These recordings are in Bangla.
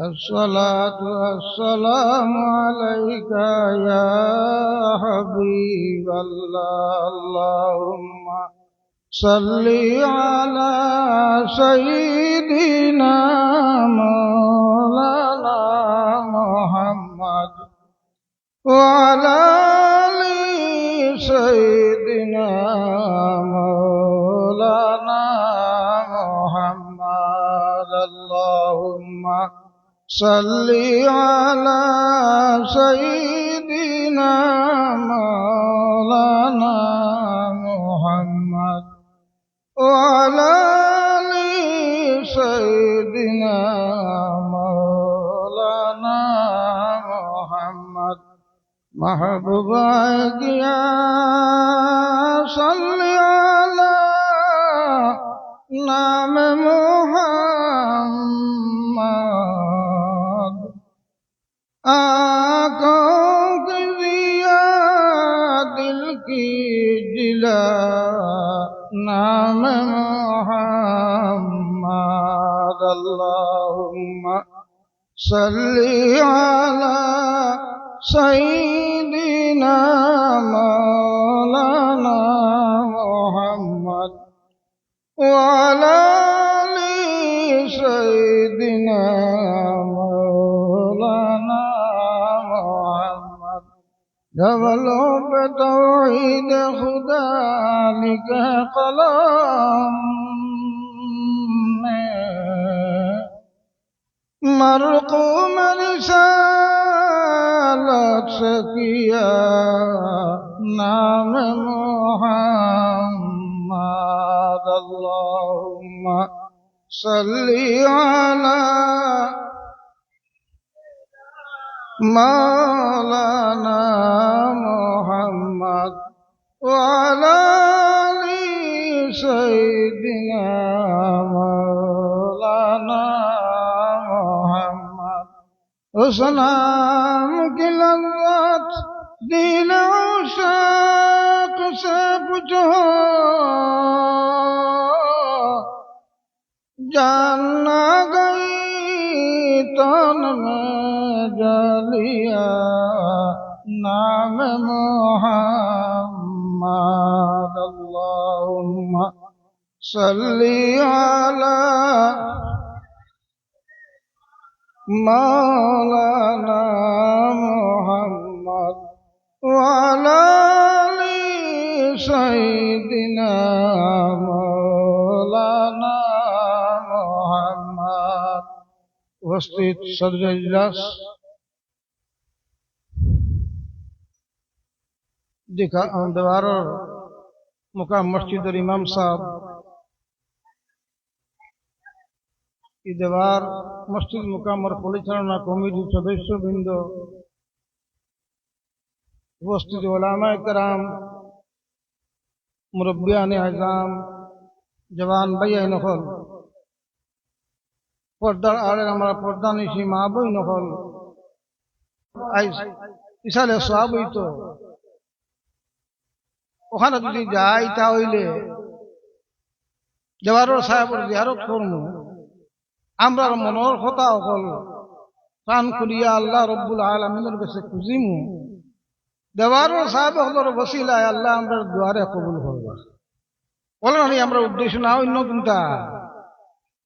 الصلاة والسلام عليك يا حبيب الله. اللهم صل على سيدنا مولانا محمد وعلى آل سيدنا صلی علی سیدنا مولانا محمد وعلا لی سیدنا مولانا محمد. محبوب گیا صلی علی نام محمد. آنکھوں کی ضیا دل کی جلا نام محمد. اللهم صل على سيدنا مولانا محمد وعلى آل سيدنا مولانا جبلوا بتوحيد خدا لك قلم. مرقوم رسالت سکیا نام محمد اللهم صل على مولانا محمد وعلى سيدنا مولانا محمد. اسلام کی لذت دین عشاق سے پوچھو. جاننا گئی तन में जलिया नाम मोहम्मद अल्लाहुम्मा सल्ली अला मौलाना मोहम्मद वाला सैदिना मौलाना मोहम्मद وسطی صدر اجلاس۔ دیوار اور مقام مسجد اور امام صاحب۔ کی دیوار مسجد، مقام اور پولیس پولیسرانہ قومی جو سدسیہ بند وسطی علماء کرام، مربیان اعظام، جوان بھائی نفل পর্দার আড়ে আমরা পর্দা নিশি মা বই আইস ইসালে সব হইতো। ওখানে যদি যাই তা হইলে দেওয়ারর সাহেবের জিয়ারত করব আমরা মনের কথা অকল। প্রাণ করিয়া আল্লাহ রব্বুল আলমিনের কাছে খুঁজিমু। দেওয়ারর সাহেব হলর বসিলায় আল্লাহ আমরা দুয়ারে কবুল করবা বলেন আমি, আমরা উদ্দেশ্য না অন্য কোনটা।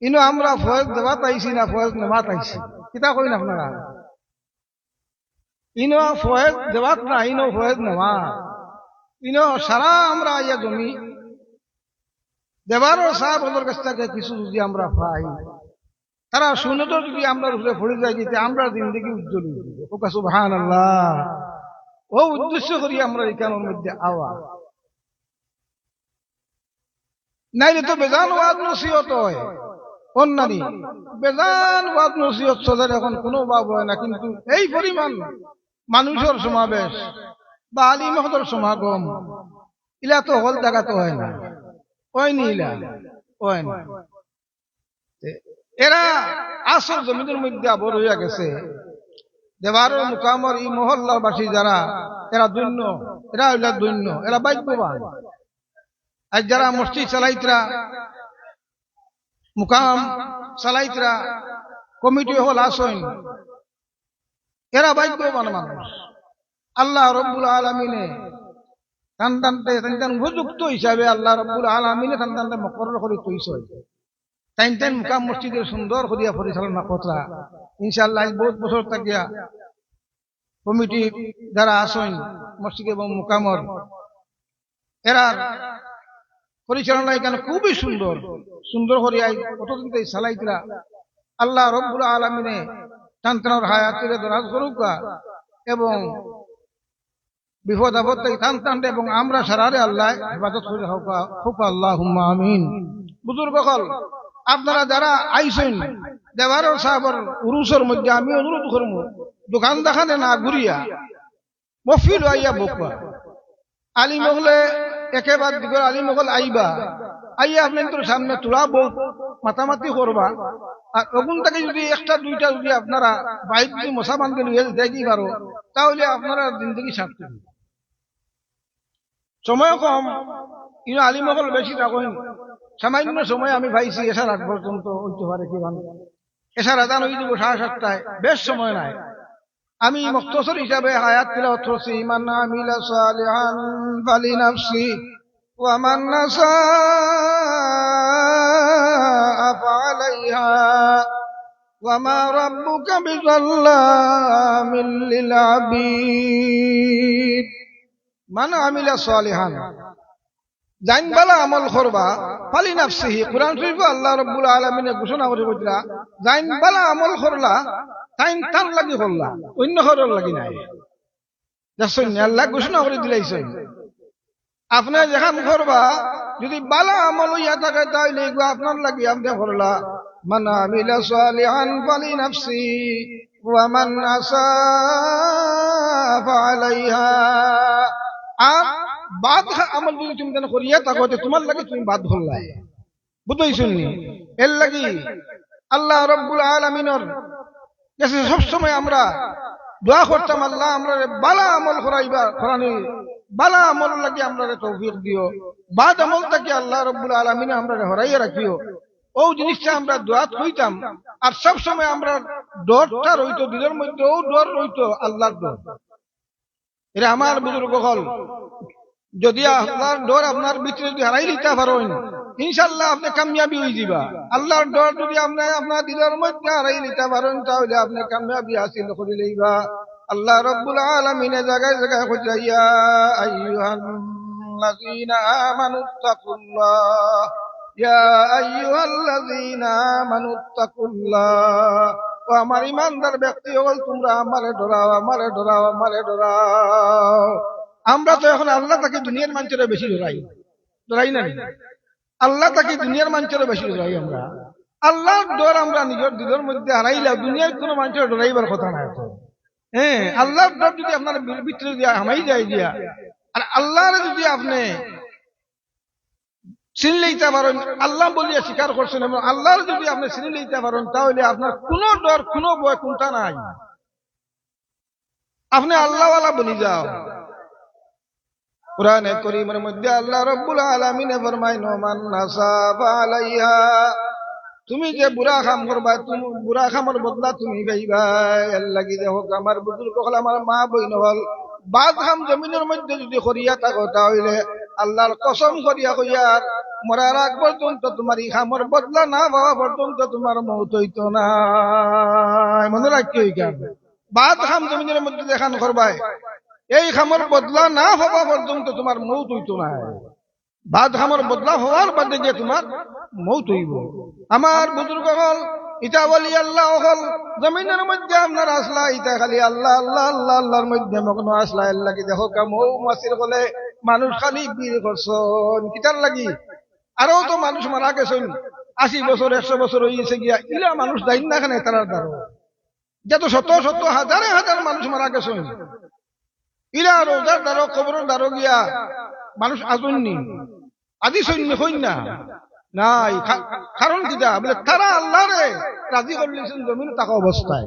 ইনো আমরা ফয়েজ দেওয়া তাইছি না, ফয়েজ নেওয়া তাইছি কিতা কইন আপনারা? ইনো ফয়েজ দেওয়াত না, ইনো ফয়েজ নেওয়া। ইনো সারা আমরা ইয়া জমি। দেবারও সাহেব ওদের কাছ থেকে কিছু যদি আমরা পাই, তারা শুনে যদি আমরা উপরে পড়ে যাই যেতে আমরা জিন্দগি উজ্জ্বল ওকা সুবহান আল্লাহ ও উদ্দেশ্য করি আমরা এখানের মধ্যে আওয়া। নাইলে তো বেজান ওয়াদ নসিহত হয়। বেজান ওয়াদ নসিহত এখন কোনো হয় না, কিন্তু এই পরিমাণ মানুষের সমাবেশ বা আলিমহদের সমাগম, ইলা তো হল জায়গা হয় না। ইলা হয় না এরা আসল মধ্যে আবর হইয়া গেছে। মুকামর এই মহল্লার বাসী যারা, এরা দৈন্য এরা হইলা দৈন্য এরা বাক্যবান আর যারা মসজিদ চালাইতরা মুকাম চালাইতরা কমিটি হল আসইন। এরা ভাগ্যবান মানুষ। আল্লাহ রব্বুল আলমিনে উপযুক্ত হিসাবে আল্লাহ রব্বুল আলমিনে টান টানতে মকর করে তৈছ টাইন টাইন মুকাম মসজিদের সুন্দর করিয়া পরিচালনা ইনশাআল্লাহ বহুত বছর থাকিয়া কমিটি যারা আসইন, মসজিদ এবং মুকামর, এরা পরিচালনা এখানে খুবই সুন্দর। সুন্দর করিয়া কতদিন এই সালাইতরা আল্লাহ রব্বুল আলমিনে টানটানোর হায়াতিরে দরাজ করুকা এবং বিপদ আপদ থেকে টান টানতে এবং আমরা সারারে আল্লাহ হেফাজত করে হোক আল্লাহ আমিন। বুজুর্গ হল আপনারা যারা আইসেন দেওয়ার সাহেবর উরুসের মধ্যে আমি অনুরোধ করব দোকান দেখানে না ঘুরিয়া মফিল আইয়া বকবা। আলী মহলে দিগর আলী মহল আইবা। আইয়া সামনে মাতামাতি করবা। আর ওগুন যদি একটা, দুইটা যদি আপনারা যদি মশা বান্ধে নিয়ে দেখি পারো, তাহলে আপনারা জিন্দগি সারতে সময় কম কিন্তু আলী মহল বেশি রাখেন সামান্য সময় আমি ভাইছি, এসার আগ পর্যন্ত হইতে পারে কি ভালো এসার দিব সাড়ে সাতটায়, বেশ সময় নাই। আমি মুক্তসর হিসাবে হায়াত তিলাওয়াত করছি, মান আমিলা সালিহান ফালি নাফসি ওয়া মান নাসা ফালাইহা, ওয়া মা রাব্বুকা বিযাল্লামিল লিল আবিদ। মান আমিলা সালিহান। জাইন বালা আমল করবা, ফালি নাফসিহি। কোরআন শরীফ আল্লাহ ঘোষণা করে কইরা জাইন বালা আমল করলা, তাইন তার লাগি করলা? অন্য হরর লাগি নাই। দেখছেন আল্লাহ ঘোষণা করে দিলাইছেন আপনি যেখান করবা, যদি বালা আমল হইয়া থাকে, তাইলে আপনার লাগি আপনি করলা। মান ফালি নাফসি, ওয়া মান আসা ফালাইহা আর বাদ আমল যদি তুমি কেন করিয়া থাকো? তোমার লাগে তুমি বাদ করলাই বুঝতেই নি এর লাগি আল্লাহ রব্বুল আলমিনর কাছে সবসময় আমরা দোয়া করতাম, আল্লাহ আমরা বালা আমল করাইবা, করানি। বালা আমল লাগি আমরা তৌফিক দিও। বাদ আমল থাকি আল্লাহ রব্বুল আলমিন আমরা হরাইয়া রাখিও। ও জিনিসটা আমরা দোয়াত হইতাম আর সব সময় আমরা ডরটা রইতো দিনের মধ্যে ও ডর রইতো, আল্লাহর ডর। এটা আমার বুজুর্গ হল। যদি আল্লাহর ডর আপনার ভিতরে যদি হারাই নিতে পারেন ইনশাল্লাহ আপনি কামিয়াবি হয়ে যাবা। আল্লাহর ডর যদি আপনি আপনার দিলের মধ্যে হারাই নিতে পারেন, তাহলে আপনি কামিয়াবি হাসিল করে লইবা। আল্লাহ রব্বুল আলমিনে জায়গায় জায়গায় খুঁজাইয়া আইয়ুহাল্লাযীনা আমানুত্তাকুল্লাহ ইয়া আইয়ুহাল্লাযীনা আমানুত্তাকুল্লাহ ও আমার ইমানদার ব্যক্তি হল তোমরা আমারে ডরাও আমারে ডরাও আমারে ডরাও। আমরা তো এখন আল্লাহ তাকে দুনিয়ার মানুষেরা বেশি ডরাই ডরাই না আল্লাহ তাকে দুনিয়ার মানুষেরা বেশি ডরাই আমরা। আল্লাহর ডর আমরা নিজের দিলের মধ্যে হারাইলে দুনিয়ার কোনো মানুষের ডরাইবার কথা না হ্যাঁ আল্লাহর ডর যদি আপনার ভিতরে দিয়া হামাই যায় দিয়া, আর আল্লাহর যদি আপনি চিনি লইতে পারেন, আল্লাহ বলিয়া স্বীকার করছেন এবং আল্লাহর যদি আপনি চিনি লইতে পারেন, তাহলে আপনার কোনো ডর কোনো বয় কোনটা নাই। আপনি আল্লাহওয়ালা বলি যাও। কোরআনে করিমের মধ্যে আল্লাহ রব্বুল আলামিনে ফরমায় নোমান আলাইহা। তুমি যে বুড়া খাম করবা তুমি বুড়া খামর বদলা তুমি গাইবা এর লাগি যে হোক আমার বুজুর্গ হল আমার মা বই নহল বাদ খাম জমিনের মধ্যে যদি করিয়া থাকো তাহলে আল্লাহর কসম করিয়া কইয়ার মরার আগ পর্যন্ত তোমার ই খামর বদলা না পাওয়া পর্যন্ত তোমার মৌত হইত না। মনে রাখতে হই কেন বাদ খাম জমিনের মধ্যে দেখান করবাই এই খামর বদলা না হওয়া পর্যন্ত তোমার মৌত হইত না। বাদ আমার বদলা হওয়ার বাদে গিয়ে তোমার মৌত হইব। আমার বুজুর্গ হল ইটা বলি আল্লাহ হল, জমিনের মধ্যে আপনার আসলা ইটা খালি আল্লাহ আল্লাহ আল্লাহ, আল্লাহর মধ্যে মগ্ন আসলা। আল্লাহ কি দেখো মৌ মাসির বলে মানুষ খালি বীর করছন। কিটার লাগি? আরও তো মানুষ মারা গেছেন। আশি বছর, একশো বছর হইছে গিয়া, ইলা মানুষ দাইন না খানে তারার দ্বারা। যত শত শত হাজারে হাজার মানুষ মারা গেছেন। ইলা রোজার দ্বারো কবরের দ্বারো গিয়া মানুষ আজননি আদি সৈন্য হইন না। নাই কারণ কিটা বলে, তারা আল্লাহ রে রাজি করলেছেন জমিন থাকা অবস্থায়।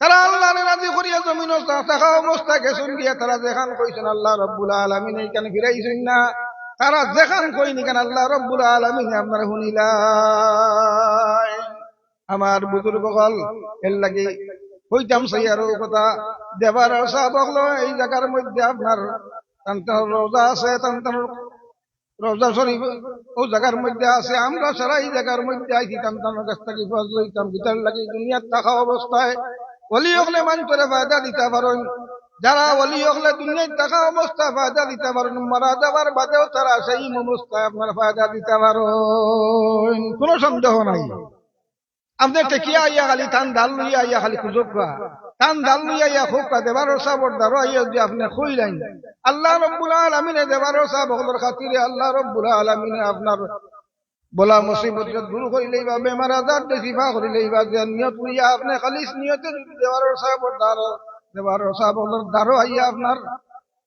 তারা আল্লাহ রে রাজি করিয়া জমিন থাকা অবস্থায় গেছেন গিয়া তারা যেখান কইছেন, আল্লাহ রব্বুল আলমিন এইখানে ফিরাইছেন না। তারা যেখান কইনি কেন, আল্লাহ রব্বুল আলমিন আপনারা শুনিলাই আমার বুজুর্গ হল এর লাগে হইতাম সেই আরও কথা। দেবার সাহেব হলো এই জায়গার মধ্যে আপনার তান্তার রোজা আছে তান্তার রোজা শরীফ ও জায়গার মধ্যে আছে। আমরা সারা এই জায়গার মধ্যে আইছি তান্তানোর কাছ থেকে ফজ লইতাম গীতার লাগে দুনিয়ার থাকা অবস্থায়। অলি হকলে মানুষের ফায়দা দিতে পারেন। যারা অলি হকলে দুনিয়ার থাকা অবস্থায় ফায়দা দিতে পারেন, মারা যাবার বাদেও তারা সেই অবস্থায় আপনার ফায়দা দিতে পারেন। কোনো সন্দেহ নাই। আপনি টেকিয়া আইয়া খালি টান ডাল লইয়া আইয়া খালি খুঁজক টান ডাল লইয়া আইয়া খুব দেবার সাবর দ্বারা আইয়া যদি আপনি খুইলেন আল্লাহ রব্বুল আলমিনে দেবার সাবর খাতিরে আল্লাহ রব্বুল আলমিনে আপনার বলা মুসিবত দূর করিলেই বা বেমার আজার শিফা করিলেই বা যে নিয়ত লইয়া আপনি খালি নিয়তে যদি দেবার সাবর দ্বারা দেবার সাবর দ্বারা আইয়া আপনার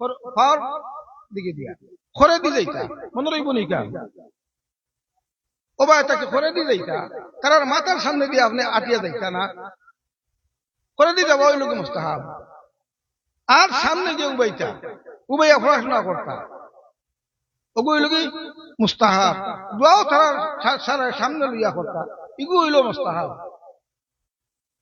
মনে সামনে লোক মুস্তাহাব। আর সামনে যে উবাইটা উবাইয়া পড়াশোনা করতা। ওগু হইল কি মুস্তাহাব। দোয়াও তারা সামনে লইয়া করতা ইগু হইল মুস্তাহাব।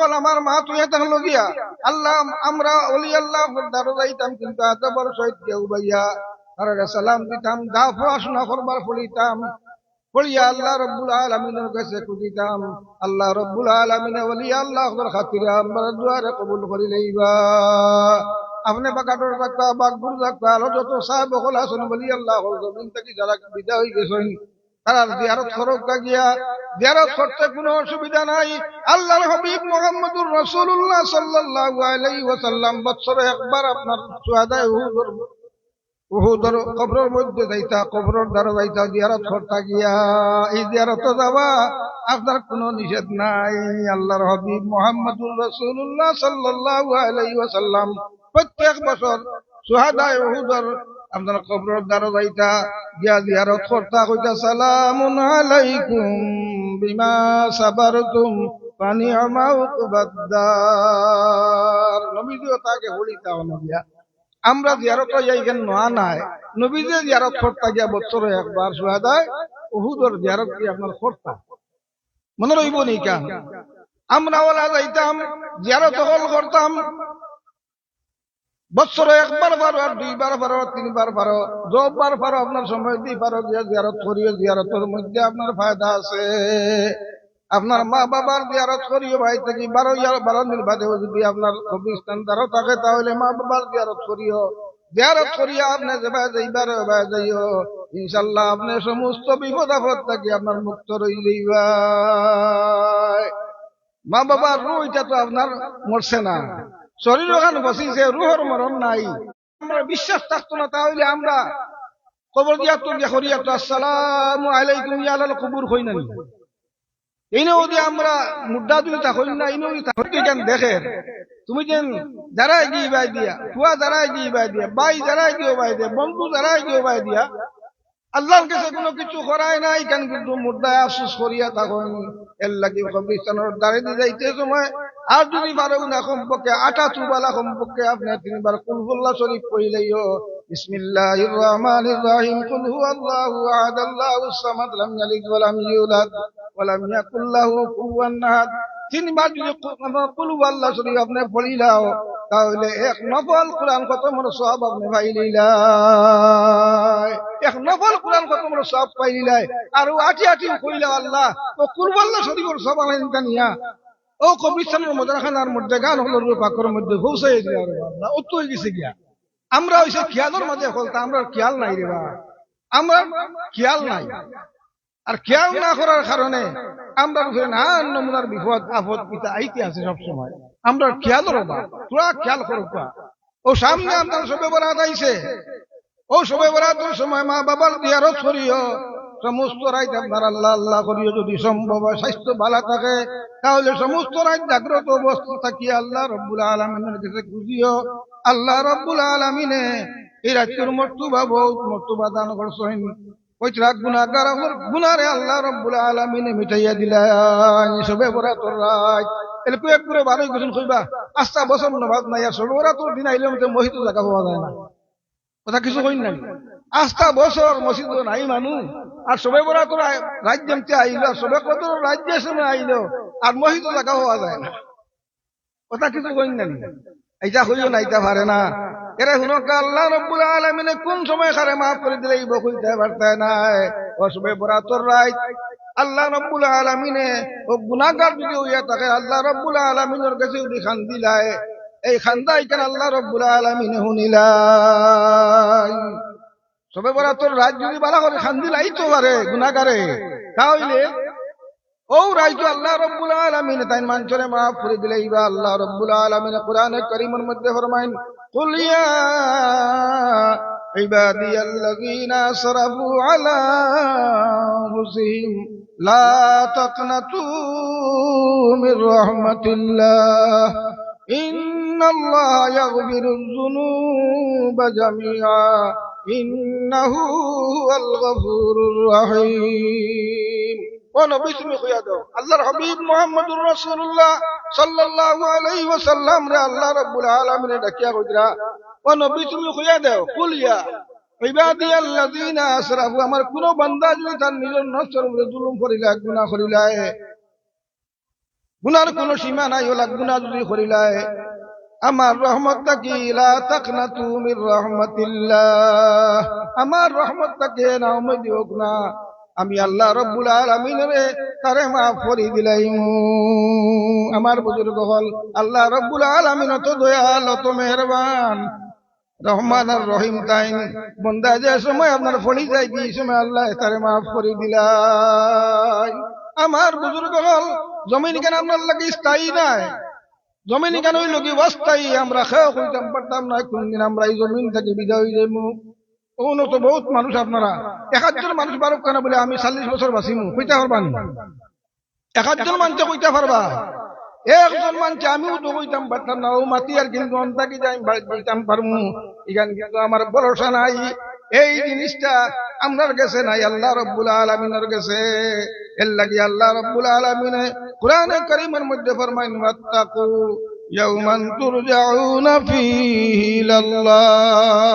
হল আমার মা তুই হলো গিয়া। আল্লাহ, আমরা অলি আল্লাহ দ্বারা যাইতাম, কিন্তু কেউ তারা সালাম দিতাম পড়াশোনা করবার ফলিতাম। আল্লাহ রব্বুল আলমিনের কাছে খুঁজিতাম। আল্লাহ রব্বুল আলমিনে বলি আল্লাহ খাতিরে আমরা দুয়ারে কবুল করি লইবা আপনি বাগাটোর থাকবা বাগপুর থাকবা আরও যত সাহেব হল বলি আল্লাহ জমিন থেকে যারা বিদায় হয়ে গেছেন তারা জিয়ারত করক গিয়া জিয়ারত করতে কোনো অসুবিধা নাই। আল্লাহর হাবিব মোহাম্মদুর রসুল্লাহ সাল্লাল্লাহু আলাইহি ওয়াসাল্লাম বছরে একবার আপনার সুহাদায় উহুদর উহুদর কবরের মধ্যে যাইতা, কবরের দ্বারা যাইতা জিয়ারত করতা গিয়া এই জিয়ারত যাওয়া আপনার কোনো নিষেধ নাই। আল্লাহর হাবিব মোহাম্মদুর রসুল্লাহ সাল্লাল্লাহু আলাইহি ওয়াসাল্লাম প্রত্যেক বছর সুহাদায় উহুদর আপনার কবরের দ্বারা যাইতা, গিয়া জিয়ারত করতা কইতা, সালামুন আলাইকুম বিমা সাবারতুম পানি আমাও বাদ্দার। নবীজিও তাকে হলিতা নবিয়া, আমরা জিয়ারত যাইগেন নোয়া নাই। নবীজে জিয়ারত করতা গিয়া বছরে একবার সুহাদায় উহুদর জিয়ারত কি আপনার করতা? মনে রইব নি কেন? আমরা ওলা যাইতাম, জিয়ারত হল করতাম বছরে একবার পারো আর দুইবার পারো, তিনবার পারো যবার পারো আপনার সময় দিয়ে পারো গিয়া জিয়ারত করিও, জিয়ারতের মধ্যে আপনার ফায়দা আছে। আপনার মা বাবার জিয়ারত করিও, ভাই থেকে বারো ইয়ার, বারো দিন বাদে যদি আপনার কবিস্তান দ্বারা থাকে, তাহলে মা বাবার জিয়ারত করিও। জিয়ারত করিয়া আপনি যেবা যাইবার এবার যাইও। ইনশাল্লাহ আপনি সমস্ত বিপদ আপদ থাকি আপনার মুক্ত রই যাইবা মা বাবার রু এটা তো আপনার মরছে না। শরীর ওখানে বসিছে, রুহর মরণ নাই। আমরা বিশ্বাস থাকতো না, তাহলে আমরা কবর দিয়া তো গিয়া করিয়া তো আসসালাম আলাইকুম ইয়ালাল কবুর হই না এইনেও যদি আমরা মুদ্রা যদি থাকই না এইনেও যদি থাকি কেন দেখে তুমি যেন যারাই গিয়ে বাই দিয়া, ফুয়া যারাই গিয়ে বাই দিয়া, বাই যারাই গিয়ে বাই দিয়া, বন্ধু যারাই গিয়ে বাই দিয়া আল্লাহর কাছে কোনো কিছু করাই নাই, কেন কিন্তু মুদ্রায় আফসোস করিয়া তখন এর লাগি কবরিস্তানের দাঁড়িয়ে যাইতে সময়, আর যদি বারো না কমপক্ষে আটা চুবালা কমপক্ষে আপনার তিনবার শরীফ কুল তিনবার যদি কুল হুয়াল্লাহ শরীফ আপনি পড়িলাও, তাহলে এক নফল কোরআন কত মনে সব আপনি পাইলিলাই। এক নফল কোরআন কত মনে সব পাইলিলাই। আর আটি আটি কইলা আল্লাহ তো কুরবাল্লাহ শরীফের সব আলাইন নিয়া ও কবিস্তানের মজাখানার মধ্যে গান হলো পাকর মধ্যে পৌঁছাই দিলা রে বাবা ও তো গেছে গিয়া। আমরা ওইসে খেয়ালের মাঝে হলতা আমরা খেয়াল নাই রে বাবা আমরা খেয়াল নাই। আর খেয়াল না করার কারণে আমরা নানান নমুনার বিপদ আপদ পিতা আইতে আছে সবসময় আমরা খেয়ালের অভাব। তোরা খেয়াল করো কা। ও সামনে আপনার সবে বরাত আইছে। ও সবে বরাতের সময় মা বাবার দিয়ারত করিও। সমস্ত রাত আপনার আল্লাহ আল্লাহ করিও। যদি সম্ভব হয় স্বাস্থ্য ভালো থাকে তাহলে সমস্ত রাত জাগ্রত অবস্থা থাকি আল্লাহ রব্বুল আলমিনের কাছে খুঁজিও। আল্লাহ রব্বুল আলমিনে এই রাজ্যের মর্তুবা বহুত মর্তুবা দান করছেন। কইতরা গুনাহগার আমার গুনারে আল্লাহ রব্বুল সবে রাত এলকু এক করে বারোই কইবা আস্তা বছর নাই, আর সবে বরাতর দিন আইলে মহিত জায়গা যায় না। কথা কিছু কইন নাই? আস্তা বছর মসজিদ নাই মানুষ আর সবে বরাতর রাজ্য যেমতে আইলো সবে কত রাজ্যের সময় আইলো, আর মহিত জায়গা পাওয়া যায় না। কথা কিছু কইন নাই? এইটা হইও না, এইটা না। এরা হুনক আল্লাহ রব্বুল আলমিনে কোন সময় খারে মাফ করে দিলে এই বকুইতে পারতে নাই? অসবে বরাতর রাইত আল্লাহ রব্বুল আলমিনে ও গুনাগার যদি হইয়া থাকে, আল্লাহ রব্বুল আলমিনের কাছে যদি খান দিলায়, এই খান্দা এখানে আল্লাহ রব্বুল আলমিনে শুনিলাই? সবে বরাতর রাত যদি বালা করে খান দিলাই তো পারে গুনাগারে তাহলে ও রাইজু আল্লাহ রব্বুল আলামিন তাই মানচরে মাফ করে দিলে ইবা আল্লাহ রব্বুল আলামিন কোরআনে কারীমের মধ্যে ফরমাইন কুল ইয়া عبادي الذين أسرفوا على أنفسهم لا تقنطوا من رحمة الله إن الله يغفر الذنوب جميعا إنه هو الغفور الرحيم ও নবী, তুমি কইয়া দাও। আল্লাহর হাবিব মুহাম্মদুর রাসূলুল্লাহ সাল্লাল্লাহু আলাইহি ওয়াসাল্লাম রে, আল্লাহ রাব্বুল ডাকিয়া কইরা, ও নবী, তুমি কইয়া দাও। কুল ইয়া ইবাদি আল্লাযিনা আসরাফু, আমার কোন বান্দা যদি তার নিজের উপরে জুলুম করিলা, গুনাহ গুনার কোন সীমা নাই গুনাহ যদি আমার লা তাকনাতু মির রহমাতিল্লাহ, আমার রহমত তাকে না উম্মত দিওক না। আমি আল্লাহ রব্বুল আলমিনরে তারে মাফ করি দিলাইম। আমার বুজুর্গ হল আল্লাহ রব্বুল আলমিন, অত দয়াল, অত মেহরবান। রহমান আর রহিম তাইন বন্দা যে সময় আপনার ফড়ি যায় কি সময় আল্লাহ তারে মাফ করে দিলাই। আমার বুজুর্গ হল, জমিন কেন আপনার লাগে স্থায়ী নাই? জমিন কেন হইল কি অস্থায়ী? আমরা খেয়ে কইতাম পারতাম না, কোনদিন আমরা এই জমিন থেকে বিদায় যাইমু। ওন বহুত মানুষ আপনারা। একাধজন মানুষ বারো কেন বলে আমি চল্লিশ বছর বাঁচিমু, কইতে পারবানি একাধজন মানুষ কইতে পারবা? একজন মানুষ আমিও তো কইতাম, পারতাম না, ও মাতি আর কিন্তু অন্তাকি যাই কইতাম পারমু। এখান কিন্তু আমার ভরসা নাই। এই জিনিসটা আমরার গেছে নাই, আল্লাহ রব্বুল আলমিনের গেছে এর লাগি আল্লাহ রব্বুল আলমিনে কোরআনে করিমের মধ্যে ফরমাইন, ওয়াত্তাকু ইয়াউমান তুরজাউনা ফীহি ইলাল্লাহ।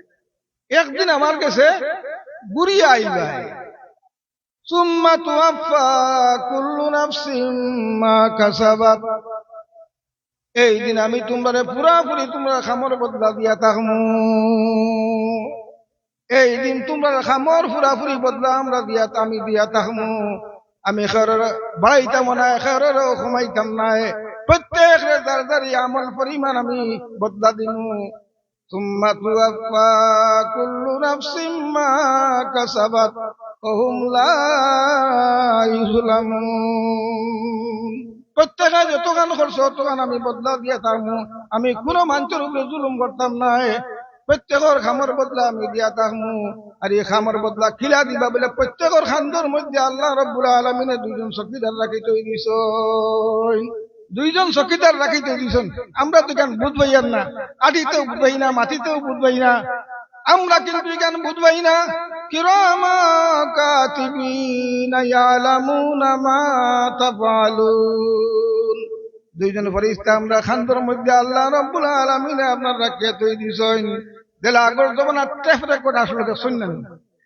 একদিন আমার কাছে ঘুরিয়ে আইবা সুম্মা তুয়াফা কুল্লু মা কাসাবাত। এই দিন আমি তোমরা পুরাপুরি তোমরা খামর বদলা দিয়া থাকমু এই দিন তোমরা খামর পুরাপুরি বদলা আমরা দিয়া আমি দিয়া থাকমু আমি খেরের বাড়াইতাম না খেরের কমাইতাম নাই প্রত্যেক যার আমল পরিমাণ আমি বদলা দিমু। ثم توفى كل نفس ما كسبت وهم لا يظلمون প্রত্যেকে যত গান করছো অত গান আমি বদলা দিয়ে থাকবো আমি কোনো মানুষের উপরে জুলুম করতাম না প্রত্যেকের খামর বদলা আমি দিয়া থাকবো আর এই খামর বদলা খিলা দিবা বলে প্রত্যেকের খান্দর মধ্যে আল্লাহ রব্বুল আলমিনে দুইজন চকিদার রাখি তৈরি দিছ দুইজন চকিদার রাখি তৈরি দিছেন। আমরা তো কেন বুঝবাই না। আটিতেও বুঝবাই না, মাটিতেও বুঝবাই না। আমরা কিন্তু কেন বুঝবাই না। কিরামা কাতিবিনা ইয়ালামুনা মা তাফালুন দুইজন ফরিস্তা আমরা খান্দর মধ্যে আল্লাহ রব্বুল আলামিন আপনার রাখিয়ে তৈরি দিছেন। দিলে আগর জমানা টেপ রেকর্ড আসলে দেখছেন না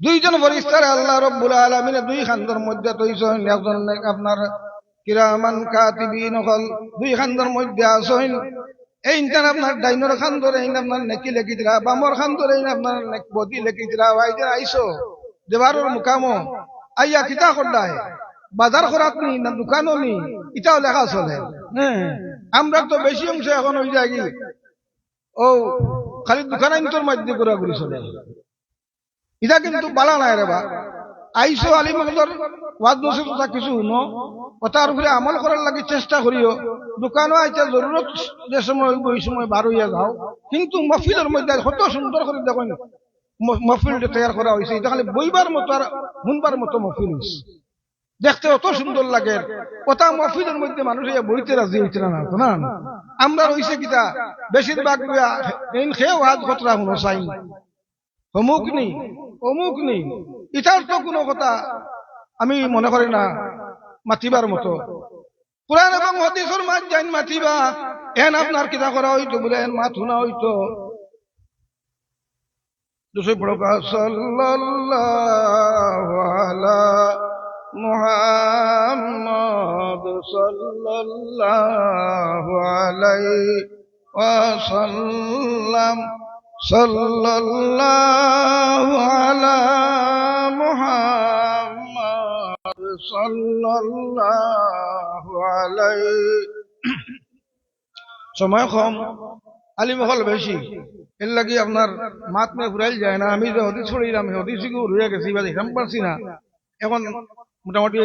দুইজন ফরিস্তার আল্লাহ রব্বুল আলমিনে দুই খান্দর মধ্যে তৈছেন একজন আপনার কিরামান কাতিবিন দুই খান্দর মধ্যে আসেন এই ইনটান আপনার ডাইনর খান্দর, এই আপনার নেকি লেখি দিলা বামর খান্দর আপনার বদি লেখি দিলা আইসো। দেবারর মুকামো। আইয়া কিতা করদায় বাজার করাত নি, না দোকানও নি এটাও লেখা চলে। আমরা তো বেশি অংশ এখন যায় কি? ও খালি দোকান আইনটোর মধ্যে ঘোরাঘুরি চলে। ইটা কিন্তু বালা নাই রে বা। আইসো আলী মহদর ওয়াদ নসিব কথা কিছু শুনো। কথার উপরে আমল করার লাগে চেষ্টা করিও দোকানও আইতে জরুরত যে সময় ওই সময় বার হইয়া যাও। কিন্তু মফিলের মধ্যে কত সুন্দর করে দেখেন। মফিলটা তৈরি করা হয়েছে। এটা খালি বইবার মতো আর শুনবার মতো মফিল হয়েছে। দেখতে অত সুন্দর লাগে। কথা মফিলের মধ্যে মানুষ বইতে রাজি হইতে না, তো না? আমরা রইছে কিতা? বেশিরভাগ খেয়ে হাত চাই অমুক নেই অমুক নেই। এটার তো কোনো কথা আমি মনে করি না, মাতিবার মতো। কোরআন এবং হদিসর মাত জান মাতিবা। এন আপনার কিতা করা হইতো বলে এন মাত শুনা হইতো। দুশো পড়কা সাল্লাল্লাহু মুহাম্মদ সাল্লাল্লাহু আলাইহি ওয়াসাল্লাম। সাল্লাল্লাহু আলা সময় কম আলিম হল বেশি। এর লাগি আপনার মাত ঘুরাইল যায় না। আমি যে হদি ছড়িলাম হদি শিখে রয়ে গেছি বা দেখাম পারছি না। এখন মোটামুটি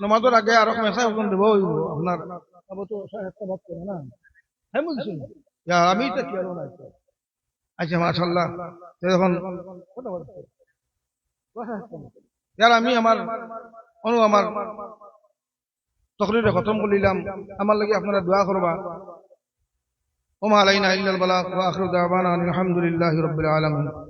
নমাজের আগে আরও মেসাজ এখন দেবো আপনার আমি আচ্ছা মাশাল্লাহ এখন ইয়ার, আমি আমার অনু, আমার তকরিরে খতম করিলাম। আমার লাগে আপনারা দোয়া করবা। وما علينا إلا البلاغ وآخر دعوانا الحمد لله رب العالمين.